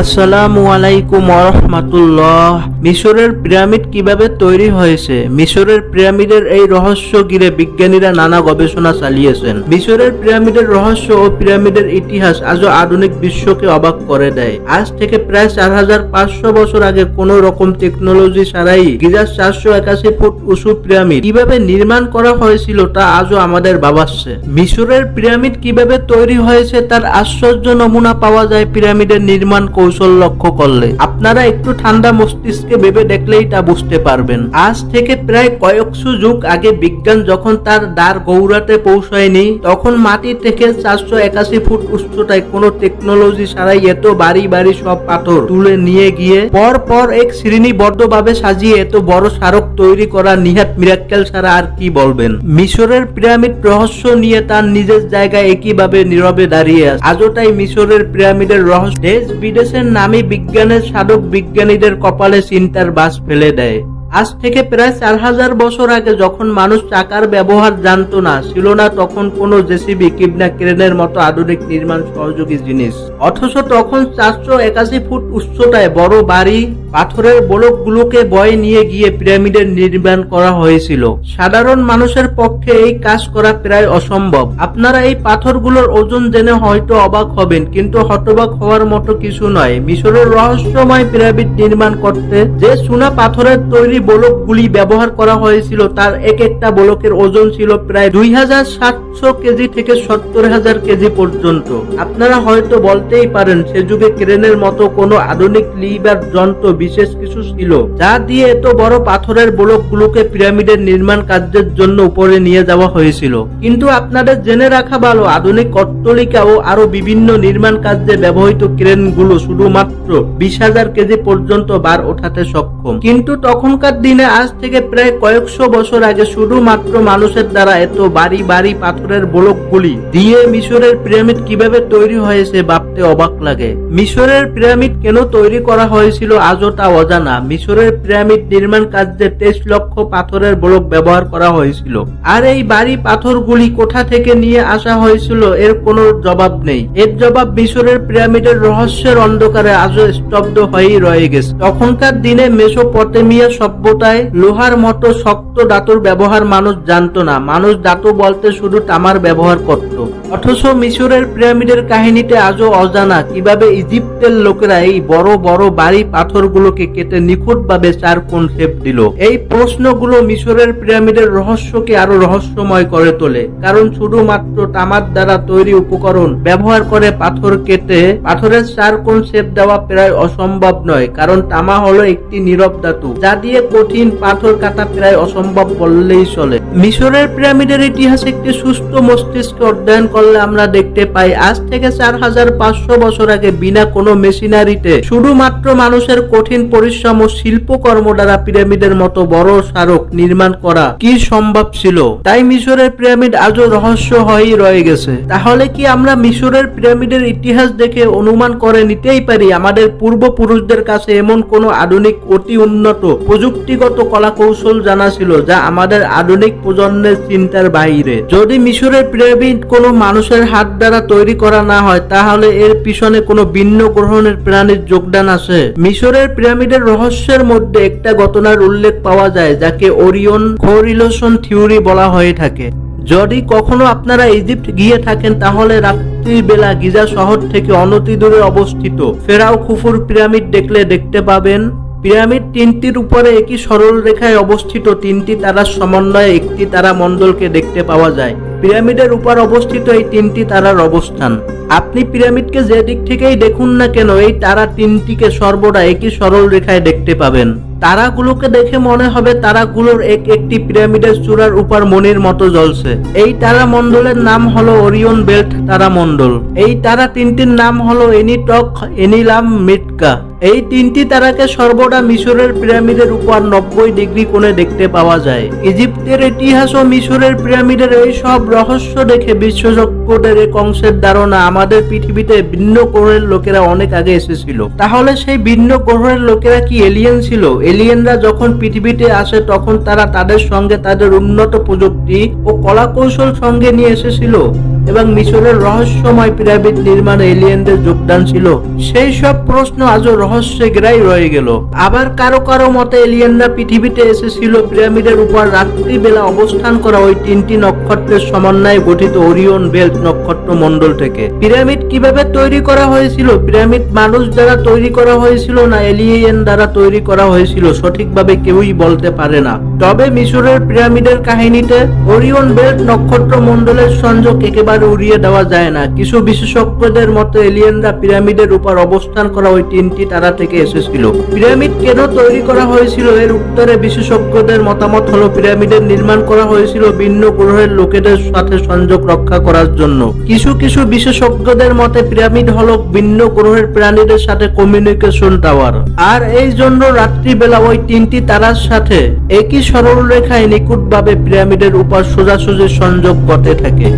আসসালামু আলাইকুম রহমাতুল্লাহ মিশরের পিরামিড কীভাবে তৈরি হয়েছে? মিশরের পিরামিডের এই রহস্য ঘিরে বিজ্ঞানীরা নানা গবেষণা চালিয়েছেন। মিশরের পিরামিডের রহস্য ও পিরামিডের ইতিহাস আজও আধুনিক বিশ্বকে অবাক করে দেয়। আজ থেকে প্রায় চার হাজার পাঁচশো বছর আগে কোন রকম টেকনোলজি ছাড়াই গিজার চারশো একাশি ফুট উঁচু পিরামিড কীভাবে নির্মাণ করা হয়েছিল তা আজও আমাদের ভাবাচ্ছে। মিশরের পিরামিড কীভাবে তৈরি হয়েছে তার আশ্চর্য নমুনা পাওয়া যায় পিরামিডের নির্মাণ কৌশল। লক্ষ্য করলে আপনারা একটু ঠান্ডা মস্তিষ্কে ভেবে দেখলেই তা বুঝতে পারবেন। আজ থেকে প্রায় কয়েকশো যুগ আগে বিজ্ঞান যখন তার দ্বার গৌরাতে পৌঁছায়নি, তখন মাটি থেকে চারশো একাশি ফুট উচ্চতায় কোনো টেকনোলজি ছাড়াই এত বাড়ি বাড়ি সব পাথর তুলে নিয়ে গিয়ে পর পর এক শ্রেণীবদ্ধভাবে সাজিয়ে এত বড় স্মারক তৈরি করা নিহাত মিরাক্কেল ছাড়া আর কি বলবেন? মিশরের পিরামিড রহস্য নিয়ে তার নিজের জায়গায় একইভাবে নীরবে দাঁড়িয়ে আজও তাই মিশরের পিরামিডের রহস্য দেশ বিদেশের নামী বিজ্ঞানের সাধক বিজ্ঞানীদের কপালে চিন্তার বাস ফেলে দেয়। আজ থেকে প্রায় চার হাজার বছর আগে যখন মানুষ চাকার ব্যবহার জানত না, ছিল না তখন কোনো জেসিবি কিবনা ক্রেনের মতো আধুনিক নির্মাণ সহযোগী জিনিস। অথচ তখন চারশো একাশি ফুট উচ্চতায় বড় বাড়ি পাথরের ব্লকগুলোকে বয়ে নিয়ে গিয়ে পিরামিডের নির্মাণ করা হয়েছিল। সাধারণ মানুষের পক্ষে এই কাজ করা প্রায় অসম্ভব। আপনারা এই পাথরগুলোর ওজন জেনে হয়তো অবাক হবেন, কিন্তু হতবাক হওয়ার মতো কিছু নয়। মিশরের রহস্যময় পিরামিড নির্মাণ করতে যে সোনা পাথরের তৈরি ব্লকগুলি ব্যবহার করা হয়েছিল, তার এক একটা ব্লকের ওজন ছিল প্রায় দুই হাজার সাতশো কেজি থেকে সত্তর হাজার কেজি পর্যন্ত। আপনারা হয়তো বলতেই পারেন সে যুগে ক্রেনের মতো কোনো আধুনিক লিভার যন্ত্র বিশেষ কিছু ছিল, যা দিয়ে এত বড় পাথরের ব্লকগুলোকে পিরামিডের নির্মাণ কার্যের জন্য উপরে নিয়ে যাওয়া হয়েছিল। কিন্তু আপনাদের জেনে রাখা ভালো, আধুনিক অট্টলিকা ও আরও বিভিন্ন নির্মাণ কার্যে ব্যবহৃত ক্রেনগুলো শুধুমাত্র বিশ হাজার কেজি পর্যন্ত বার ওঠাতে সক্ষম। কিন্তু তখনকার দিনে আজ থেকে প্রায় কয়েকশো বছর আগে শুধুমাত্র মানুষের দ্বারা এত বাড়ি বাড়ি পাথরের ব্লকগুলি দিয়ে মিশরের পিরামিড কীভাবে তৈরি হয়েছে ভাবতে অবাক লাগে। মিশরের পিরামিড কেন তৈরি করা হয়েছিল আজও তা অজানা। মিশরের পিরামিড নির্মাণ কার্যে তেইশ লক্ষ পাথরের ব্লক ব্যবহার করা হয়েছিল। আর এই বাড়ি পাথরগুলি কোথা থেকে নিয়ে আসা হয়েছিল এর কোনো জবাব নেই। এর জবাব মিশরের পিরামিডের রহস্যের অন্ধকারে আজও স্তব্ধ হয়েই রয়ে গেছে। তখনকার দিনে মেসোপটেমিয়া সভ্যতায় লোহার মতো শক্ত ধাতুর ব্যবহার মানুষ জানতো না। মানুষ ধাতু বলতে শুধু তামার ব্যবহার করত। অথচ মিশরের পিরামিডের কাহিনীতে আজও অজানা কীভাবে ইজিপ্টের লোকেরা এই বড় বড় বাড়ি পাথরগুলোকে কেটে নিখুঁতভাবে চার কোণ শেপ দিল। এই প্রশ্নগুলো মিশরের পিরামিডের রহস্যকে আরও রহস্যময় করে তোলে। কারণ শুধুমাত্র তামার দ্বারা তৈরি উপকরণ ব্যবহার করে পাথর কেটে পাথরের চার কোণ শেপ দেওয়া প্রায় অসম্ভব নয়, কারণ তামা হলো একটি নীরব ধাতু, যা দিয়ে কঠিন পাথর কাটা প্রায় অসম্ভব বললেই চলে। মিশরের পিরামিডের ইতিহাস একটি সুস্থ মস্তিষ্কে অধ্যয়ন করলে আমরা দেখতে পাই, আজ থেকে চার হাজার পাঁচশো বছর আগে বিনা কোনো মেশিনারিতে শুধুমাত্র মানুষের কঠিন পরিশ্রম ও শিল্পকর্ম দ্বারা পিরামিডের মতো বড় স্মারক নির্মাণ করা কি সম্ভব ছিল? তাই মিশরের পিরামিড আজও রহস্য হয়েই রয়ে গেছে। তাহলে কি আমরা মিশরের পিরামিডের ইতিহাস দেখে অনুমান করে নিতেই পারি আমাদের পূর্বপুরুষদের কাছে এমন কোনো আধুনিক অতি উন্নত প্রযুক্তিগত কলা কৌশল জানা ছিল যা আমাদের আধুনিক প্রজন্মের চিন্তার বাইরে। যদি মিশরের পিরামিড কোনো মানুষের হাত দ্বারা তৈরি করা না হয়, তাহলে এর পিছনে কোনো ভিন্ন গ্রহণের প্রাণীর যোগদান আছে। মিশরের পিরামিডের রহস্যের মধ্যে একটা ঘটনার উল্লেখ পাওয়া যায়, যাকে ওরিয়ন কোরিলেশন থিওরি বলা হয়ে থাকে। যদি কখনো আপনারা ইজিপ্ট গিয়ে থাকেন, তাহলে রাত্রির বেলা গিজা শহর থেকে অনতি দূরে অবস্থিত। ফেরাও খুফুর পিরামিড দেখলে দেখতে পাবেন। পিরামিড তিনটির উপরে একই সরল রেখায় অবস্থিত। তিনটি তারার সমন্বয়ে একটি তারা মণ্ডলকে দেখতে পাওয়া যায়। পিরামিডের উপর অবস্থিত এই তিনটি তারার অবস্থান। আপনি পিরামিডকে যে দিক থেকেই দেখুন না কেন, এই তারা তিনটিকে সর্বদা একই সরল রেখায় দেখতে পাবেন। তারাগুলোকে দেখে মনে হবে তারাগুলোর এক একটি পিরামিডের চূড়ার উপর মনির মতো জ্বলছে। এই তারা মণ্ডলের নাম হলো ওরিয়ন বেল্ট তারা মণ্ডল। এই তারা তিনটির নাম হলো এনিটক, এনিলাম, মিটকা। এই তিনটি তারাকে সর্বদা মিশরের পিরামিডের উপর নব্বই ডিগ্রি কোণে দেখতে পাওয়া যায়। ইজিপ্টের ইতিহাস ও মিশরের পিরামিডের এই সব রহস্য দেখে এক অংশের ধারণা আমাদের পৃথিবীতে ভিন্ন গ্রহের লোকেরা অনেক আগে এসেছিল। তাহলে সেই ভিন্ন গ্রহের লোকেরা কি এলিয়েন ছিল? এলিয়েনরা যখন পৃথিবীতে আসে, তখন তারা তাদের সঙ্গে তাদের উন্নত প্রযুক্তি ও কলা কৌশল সঙ্গে নিয়ে এসেছিল এবং মিশরের রহস্যময় পিরামিড নির্মাণে এলিয়েনদের যোগদান ছিল। সেই সব প্রশ্ন আজও রহস্যে গ্রাই রয়ে গেল। আবার কারও কারও মতে এলিয়েনরা পৃথিবীতে এসেছিল, পিরামিডের উপর রাত্রিবেলা অবস্থান করা ওই তিনটি নক্ষত্রের সমন্বয়ে গঠিত ওরিয়ন বেল্ট নক্ষত্র মণ্ডল থেকে। পিরামিড কীভাবে তৈরি করা হয়েছিল? পিরামিড মানুষ দ্বারা তৈরি করা হয়েছিল না এলিয়েন দ্বারা তৈরি করা হয়েছিল? সঠিকভাবে কেউই বলতে পারে না। তবে মিশরের পিরামিডের কাহিনীতে ওরিয়ন বেল্ট নক্ষত্র মণ্ডলের সংযোগ একেবারে উড়িয়ে দেওয়া যায় না। কিছু বিশেষজ্ঞদের মতে, এলিয়েনরা পিরামিডের উপর অবস্থান করা ওই তিনটি তারা থেকে এসেছিল। পিরামিড কেন তৈরি করা হয়েছিল? এর উত্তরে বিশেষজ্ঞদের মতামত হলো, পিরামিডের নির্মাণ করা হয়েছিল ভিন্ন গ্রহের লোকেদের সাথে সংযোগ রক্ষা করার জন্য। কিছু কিছু বিশেষজ্ঞদের মতে পিরামিড হলো ভিন্ন গ্রহের প্রাণীদের সাথে কমিউনিকেশন টাওয়ার আর এই জন্য রাত্রিবেলা ওই তিনটি তারার সাথে একই সরল রেখায় নিখুঁতভাবে পিরামিডের উপর সোজাসুজি সংযোগ করতে থাকে।